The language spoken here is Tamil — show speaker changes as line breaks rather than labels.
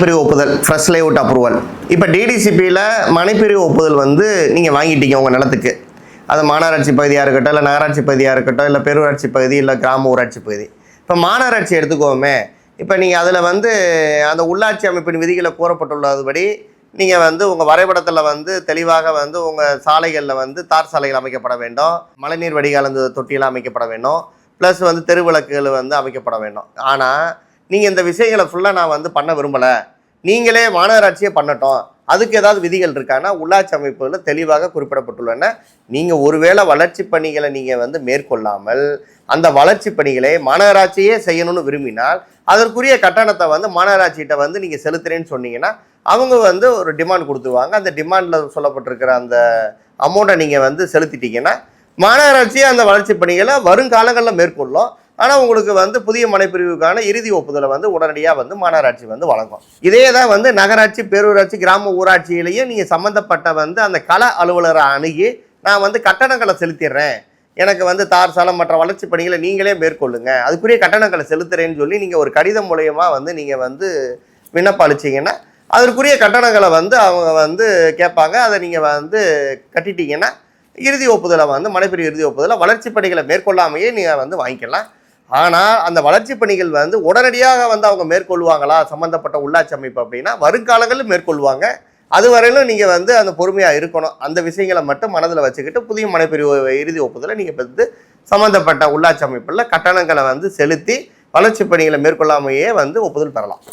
பிரிவு ஒப்புதல் ஃப்ரெஷ் லேஅவுட் அப்ரூவல் இப்போ டிடிசிபியில் மனைப்பிரிவு ஒப்புதல் வந்து நீங்கள் வாங்கிட்டீங்க உங்கள் நிலத்துக்கு. அது மாநகராட்சி பகுதியாக இருக்கட்டும் இல்லை நகராட்சி பகுதியாக இருக்கட்டும் இல்லை பெருவராட்சி பகுதி இல்லை கிராம ஊராட்சி பகுதி. இப்போ மாநகராட்சி எடுத்துக்கோமே இப்போ நீங்கள் அதில் வந்து அந்த உள்ளாட்சி அமைப்பின் விதிகளை கூறப்பட்டுள்ளதுபடி நீங்கள் வந்து உங்கள் வரைபடத்தில் வந்து தெளிவாக வந்து உங்கள் சாலைகளில் வந்து தார் சாலைகள் அமைக்கப்பட வேண்டும். மழைநீர் வடிகாலந்து தொட்டியெல்லாம் அமைக்கப்பட வேண்டும். ப்ளஸ் வந்து தெருவிளக்குகள் வந்து அமைக்கப்பட வேண்டும். ஆனால் நீங்கள் இந்த விஷயங்களை ஃபுல்லாக நான் வந்து பண்ண விரும்பலை. நீங்களே மாநகராட்சியே பண்ணட்டும். அதுக்கு ஏதாவது விதிகள் இருக்கான்னா உள்ளாட்சி அமைப்புகளில் தெளிவாக குறிப்பிடப்பட்டுள்ளன. நீங்கள் ஒருவேளை வளர்ச்சி பணிகளை நீங்கள் வந்து மேற்கொள்ளாமல் அந்த வளர்ச்சி பணிகளை மாநகராட்சியே செய்யணும்னு விரும்பினால் அதற்குரிய கட்டணத்தை வந்து மாநகராட்சிகிட்ட வந்து நீங்கள் செலுத்துறேன்னு சொன்னீங்கன்னா அவங்க வந்து ஒரு டிமாண்ட் கொடுத்துருவாங்க. அந்த டிமாண்டில் சொல்லப்பட்டிருக்கிற அந்த அமௌண்ட்டை நீங்கள் வந்து செலுத்திட்டீங்கன்னா மாநகராட்சியே அந்த வளர்ச்சி பணிகளை வருங்காலங்களில் மேற்கொள்ளும். ஆனால் உங்களுக்கு வந்து புதிய மனைப்பிரிவுக்கான இறுதி ஒப்புதலை வந்து உடனடியாக வந்து மாநகராட்சி வந்து வழங்கும். இதே தான் வந்து நகராட்சி பேரூராட்சி கிராம ஊராட்சியிலையும் நீங்கள் சம்மந்தப்பட்ட வந்து அந்த கள அலுவலரை அணுகி நான் வந்து கட்டணங்களை செலுத்திடுறேன். எனக்கு வந்து தார் சாலம் மற்ற வளர்ச்சி பணிகளை நீங்களே மேற்கொள்ளுங்க. அதுக்குரிய கட்டணங்களை செலுத்துறேன்னு சொல்லி நீங்கள் ஒரு கடிதம் மூலயமா வந்து நீங்கள் வந்து விண்ணப்பம் அளிச்சீங்கன்னா அதற்குரிய கட்டணங்களை வந்து அவங்க வந்து கேட்பாங்க. அதை நீங்கள் வந்து கட்டிட்டீங்கன்னா இறுதி ஒப்புதலை வந்து மனைப்பிரிவு இறுதி ஒப்புதலை வளர்ச்சி பணிகளை மேற்கொள்ளாமையே நீங்கள் வந்து வாங்கிக்கலாம். ஆனால் அந்த வளர்ச்சி பணிகள் வந்து உடனடியாக வந்து அவங்க மேற்கொள்வாங்களா? சம்மந்தப்பட்ட உள்ளாட்சி அமைப்பு அப்படின்னா வருங்காலங்களில் மேற்கொள்வாங்க. அது வரையிலும் நீங்கள் வந்து அந்த பொறுமையாக இருக்கணும். அந்த விஷயங்களை மட்டும் மனதில் வச்சுக்கிட்டு புதிய மனைப்பிரிவு இறுதி ஒப்புதலை நீங்கள் வந்து சம்மந்தப்பட்ட உள்ளாட்சி அமைப்பில் கட்டணங்களை வந்து செலுத்தி வளர்ச்சி பணிகளை மேற்கொள்ளாமையே வந்து ஒப்புதல் பெறலாம்.